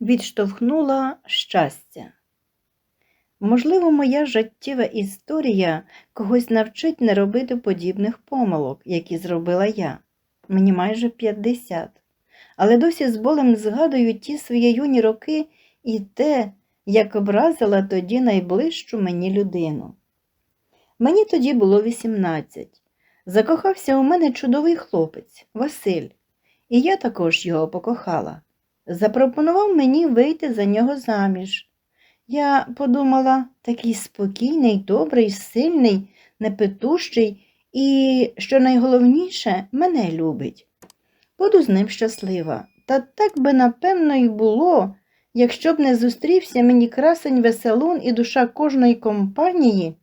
відштовхнула щастя. Можливо, моя життєва історія когось навчить не робити подібних помилок, які зробила я. Мені майже 50. Але досі з болем згадую ті свої юні роки і те, як образила тоді найближчу мені людину. Мені тоді було 18. Закохався у мене чудовий хлопець Василь, і я також його покохала. Запропонував мені вийти за нього заміж. Я подумала, такий спокійний, добрий, сильний, непетущий і, що найголовніше, мене любить. Буду з ним щаслива. Та так би, напевно, і було, якщо б не зустрівся мені красень веселун і душа кожної компанії,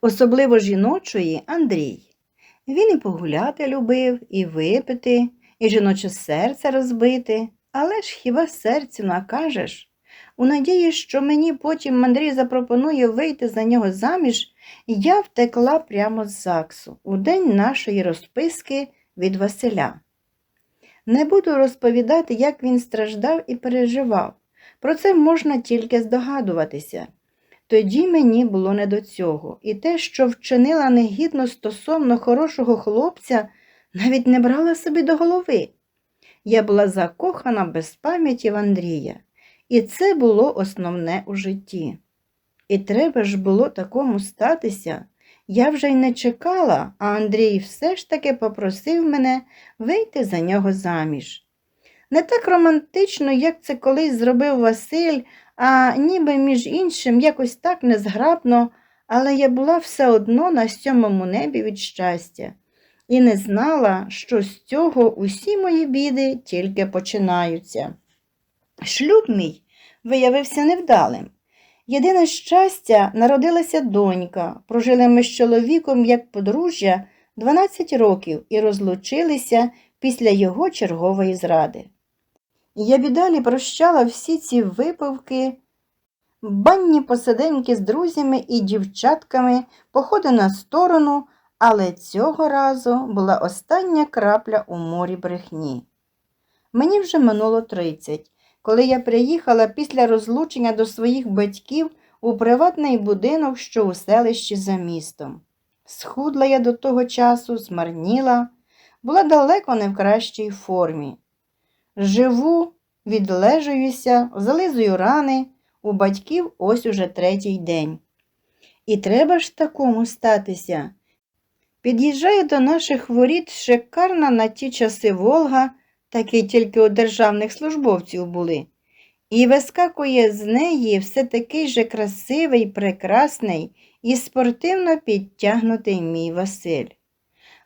особливо жіночої, Андрій. Він і погуляти любив, і випити, і жіноче серце розбити, але ж хіба серцю накажеш? У надії, що мені потім Андрій запропонує вийти за нього заміж, я втекла прямо з ЗАГСу у день нашої розписки від Василя. Не буду розповідати, як він страждав і переживав. Про це можна тільки здогадуватися. Тоді мені було не до цього, і те, що вчинила негідно стосовно хорошого хлопця, навіть не брала собі до голови. Я була закохана без пам'яті в Андрія, і це було основне у житті. І треба ж було такому статися. Я вже й не чекала, а Андрій все ж таки попросив мене вийти за нього заміж. Не так романтично, як це колись зробив Василь, а ніби між іншим якось так незграбно, але я була все одно на сьомому небі від щастя і не знала, що з цього усі мої біди тільки починаються. Шлюб мій виявився невдалим. Єдине щастя, народилася донька, прожили ми з чоловіком як подружжя 12 років і розлучилися після його чергової зради. Я бідалі прощала всі ці випивки, банні посиденьки з друзями і дівчатками, походи на сторону, але цього разу була остання крапля у морі брехні. Мені вже минуло 30, коли я приїхала після розлучення до своїх батьків у приватний будинок, що у селищі за містом. Схудла я до того часу, змарніла, була далеко не в кращій формі. Живу, відлежуюся, зализую рани, у батьків ось уже третій день. І треба ж такому статися. Під'їжджає до наших воріт шикарна на ті часи Волга, такі тільки у державних службовців були, і вискакує з неї все такий же красивий, прекрасний і спортивно підтягнутий мій Василь.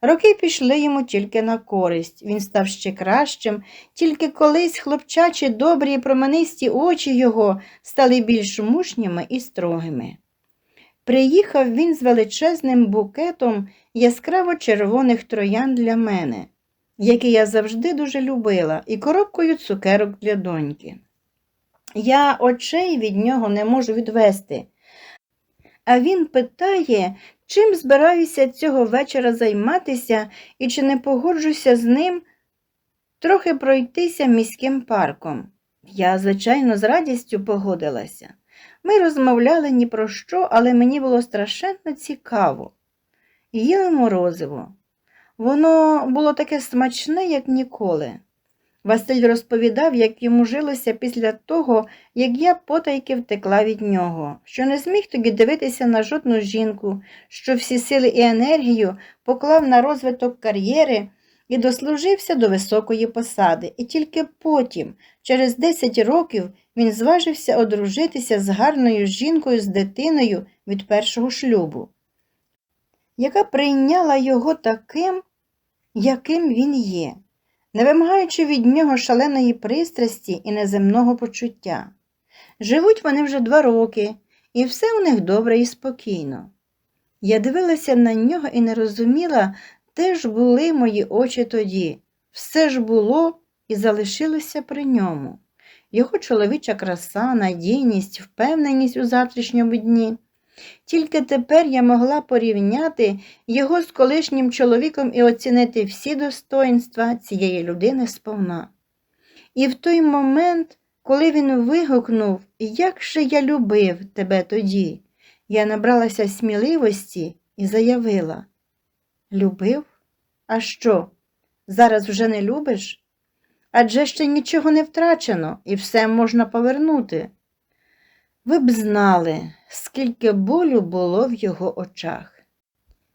Роки пішли йому тільки на користь, він став ще кращим, тільки колись хлопчачі добрі і променисті очі його стали більш мужніми і строгими. Приїхав він з величезним букетом яскраво червоних троян для мене, які я завжди дуже любила, і коробкою цукерок для доньки. Я очей від нього не можу відвести. А він питає, чим збираюся цього вечора займатися і чи не погоджуся з ним трохи пройтися міським парком. Я, звичайно, з радістю погодилася. Ми розмовляли ні про що, але мені було страшенно цікаво. Їли морозиво. Воно було таке смачне, як ніколи. Василь розповідав, як йому жилося після того, як я потайки втекла від нього, що не зміг тоді дивитися на жодну жінку, що всі сили і енергію поклав на розвиток кар'єри і дослужився до високої посади, і тільки потім, через 10 років, він зважився одружитися з гарною жінкою з дитиною від першого шлюбу, яка прийняла його таким, яким він є не вимагаючи від нього шаленої пристрасті і неземного почуття. Живуть вони вже два роки, і все у них добре і спокійно. Я дивилася на нього і не розуміла, де ж були мої очі тоді, все ж було і залишилося при ньому. Його чоловіча краса, надійність, впевненість у завтрашньому дні. Тільки тепер я могла порівняти його з колишнім чоловіком і оцінити всі достоинства цієї людини сповна. І в той момент коли він вигукнув, як же я любив тебе тоді, я набралася сміливості і заявила Любив? А що? Зараз вже не любиш? Адже ще нічого не втрачено і все можна повернути. Ви б знали, скільки болю було в його очах.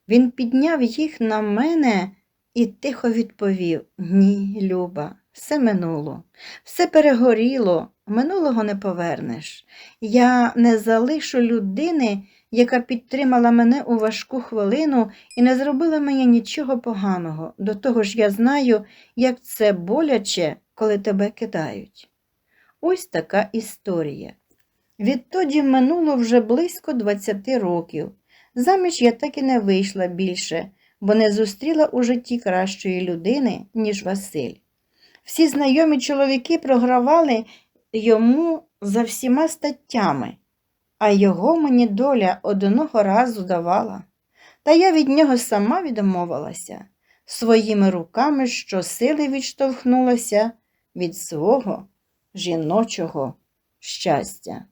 Він підняв їх на мене і тихо відповів Ні, Люба, все минуло, все перегоріло, минулого не повернеш. Я не залишу людини, яка підтримала мене у важку хвилину і не зробила мені нічого поганого. До того ж я знаю, як це боляче, коли тебе кидають. Ось така історія. Відтоді минуло вже близько 20 років. Заміж я так і не вийшла більше, бо не зустріла у житті кращої людини, ніж Василь. Всі знайомі чоловіки програвали йому за всіма статтями, а його мені доля одного разу давала. Та я від нього сама відмовилася, своїми руками щосили відштовхнулася від свого жіночого щастя.